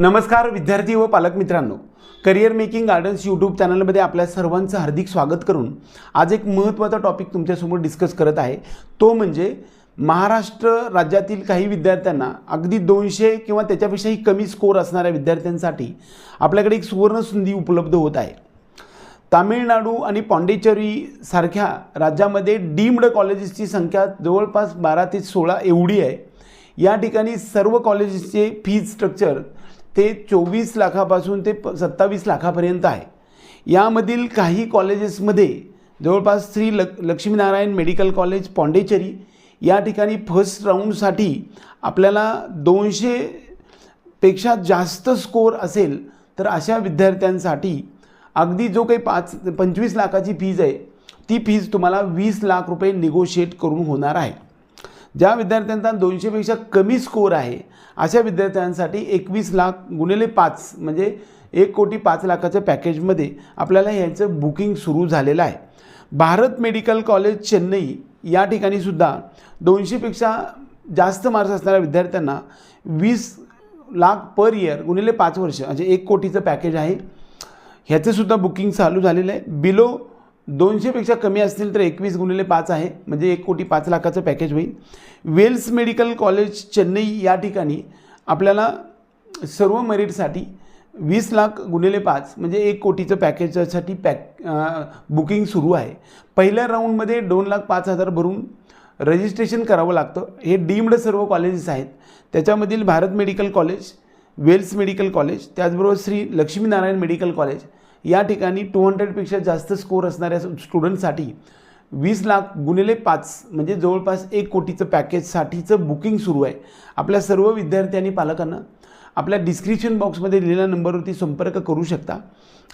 नमस्कार विद्यार्थी व पालक मित्रांनो. करिअर मेकिंग गार्डन्स यूट्यूब चॅनलमध्ये आपल्या सर्वांचं हार्दिक स्वागत करून आज एक महत्त्वाचा टॉपिक तुमच्यासमोर डिस्कस करत आहे. तो म्हणजे महाराष्ट्र राज्यातील काही विद्यार्थ्यांना अगदी दोनशे किंवा त्याच्यापेक्षाही कमी स्कोर असणाऱ्या विद्यार्थ्यांसाठी आपल्याकडे एक सुवर्णसंधी उपलब्ध होत आहे. तामिळनाडू आणि पॉंडेचेरी सारख्या राज्यामध्ये डीम्ड कॉलेजेसची संख्या जवळपास बारा ते सोळा एवढी आहे. या ठिकाणी सर्व कॉलेजेसचे फीज स्ट्रक्चर ते चोवीस लाखापासून ते प सत्तावीस लाखापर्यंत आहे. यामधील काही कॉलेजेसमध्ये जवळपास श्री ल लक्ष्मीनारायण मेडिकल कॉलेज पॉंडिचेरी या ठिकाणी फर्स्ट राऊंडसाठी आपल्याला दोनशेपेक्षा जास्त स्कोर असेल तर अशा विद्यार्थ्यांसाठी अगदी जो काही पाच पंचवीस लाखाची फीज आहे ती फीज तुम्हाला वीस लाख रुपये निगोशिएट करून होणार आहे. ज्या विद्यार्थ्यांचा दोनशेपेक्षा कमी स्कोर आहे अशा विद्यार्थ्यांसाठी एकवीस लाख गुणिले पाच म्हणजे एक कोटी पाच लाखाच्या पॅकेजमध्ये आपल्याला ह्याचं बुकिंग सुरू झालेलं आहे. भारत मेडिकल कॉलेज चेन्नई या ठिकाणी सुद्धा दोनशेपेक्षा जास्त मार्क्स असणाऱ्या विद्यार्थ्यांना वीस लाख पर इयर गुणिले पाच वर्ष म्हणजे एक कोटीचं पॅकेज आहे. ह्याचंसुद्धा बुकिंग चालू झालेलं आहे. बिलो दोनशेपेक्षा कमी असतील तर एकवीस गुणिले पाच आहे. म्हणजे एक कोटी पाच लाखाचं पॅकेज होईल. वेल्स मेडिकल कॉलेज चेन्नई या ठिकाणी आपल्याला सर्व मेरिटसाठी वीस लाख गुणिले पाच म्हणजे एक कोटीचं पॅकेजसाठी पॅक बुकिंग सुरू आहे. पहिल्या राऊंडमध्ये दोन लाख पाच हजार भरून रजिस्ट्रेशन करावं लागतं. हे डीम्ड सर्व कॉलेजेस आहेत. त्याच्यामधील Bharat medical college Vels medical college त्याचबरोबर श्री लक्ष्मीनारायण मेडिकल कॉलेज या ठिकाणी टू हंड्रेडपेक्षा जास्त स्कोर असणाऱ्या स्टुडंटसाठी वीस लाख गुणिले पाच म्हणजे जवळपास एक कोटीचं पॅकेजसाठीचं बुकिंग सुरू आहे. आपल्या सर्व विद्यार्थी आणि पालकांना आपल्या डिस्क्रिप्शन बॉक्समध्ये दिलेल्या नंबरवरती संपर्क करू शकता.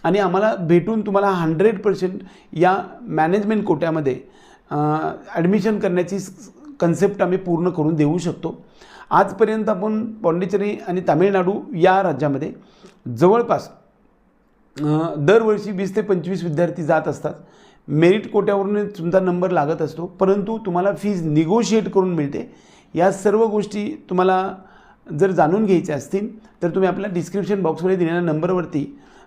आणि आम्हाला भेटून तुम्हाला हंड्रेड पर्सेंट या मॅनेजमेंट कोट्यामध्ये ॲडमिशन करण्याची कन्सेप्ट आम्ही पूर्ण करून देऊ शकतो. आजपर्यंत आपण पॉंडिचेरी आणि तामिळनाडू या राज्यामध्ये जवळपास दरवर्षी वीस ते पंचवीस विद्यार्थी जात असतात. मेरिट कोट्यावरून तुमचा नंबर लागत असतो परंतु तुम्हाला फीज निगोशिएट करून मिळते. या सर्व गोष्टी तुम्हाला जर जाणून घ्यायच्या असतील तर तुम्ही आपल्या डिस्क्रिप्शन बॉक्समध्ये दिलेल्या नंबरवरती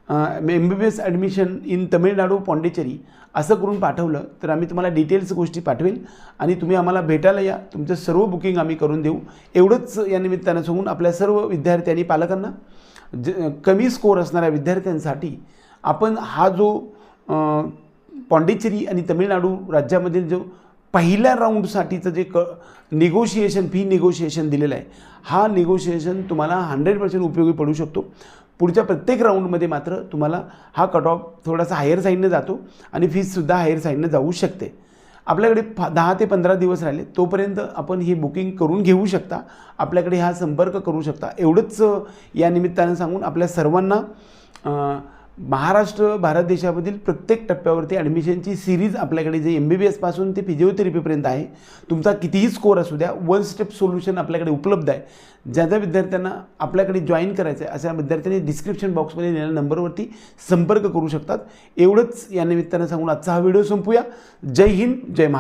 M B B S admission in Tamil Nadu Pondicherry असं करून पाठवलं तर आम्ही तुम्हाला डिटेल्स गोष्टी पाठवेल आणि तुम्ही आम्हाला भेटायला या. तुमचं सर्व बुकिंग आम्ही करून देऊ. एवढंच या निमित्तानं सांगून आपल्या सर्व विद्यार्थी आणि पालकांना ज कमी स्कोर असणाऱ्या विद्यार्थ्यांसाठी आपण हा जो पॉंडिचेरी आणि तमिळनाडू राज्यामधील जो पहिल्या राऊंडसाठीचं जे क निगोशिएशन फी निगोशिएशन दिलेलं आहे हा निगोशिएशन तुम्हाला हंड्रेड पर्सेंट उपयोगी पडू शकतो. पुढच्या प्रत्येक राऊंडमध्ये मात्र तुम्हाला हा कट ऑफ थोडासा हायर साईडनं जातो आणि फीजसुद्धा हायर साईडनं जाऊ शकते. आपल्याकडे फा दहा ते पंधरा दिवस राहिले तोपर्यंत आपण ही बुकिंग करून घेऊ शकता. आपल्याकडे हा संपर्क करू शकता. एवढंच या निमित्तानं सांगून आपल्या सर्वांना महाराष्ट्र भारत देशामधील प्रत्येक टप्प्यावरती ॲडमिशनची सिरीज आपल्याकडे जे एम बी बी एसपासून ते फिजिओथेरपीपर्यंत आहे तुमचा कितीही स्कोअर असू द्या वन स्टेप सोल्युशन आपल्याकडे उपलब्ध आहे. ज्या ज्या विद्यार्थ्यांना आपल्याकडे जॉईन करायचं आहे अशा विद्यार्थ्यांनी डिस्क्रिप्शन बॉक्समध्ये दिलेल्या नंबरवरती संपर्क करू शकतात. एवढंच या निमित्तानं सांगून आजचा हा व्हिडिओ संपूया. जय हिंद जय महाराष्ट्र.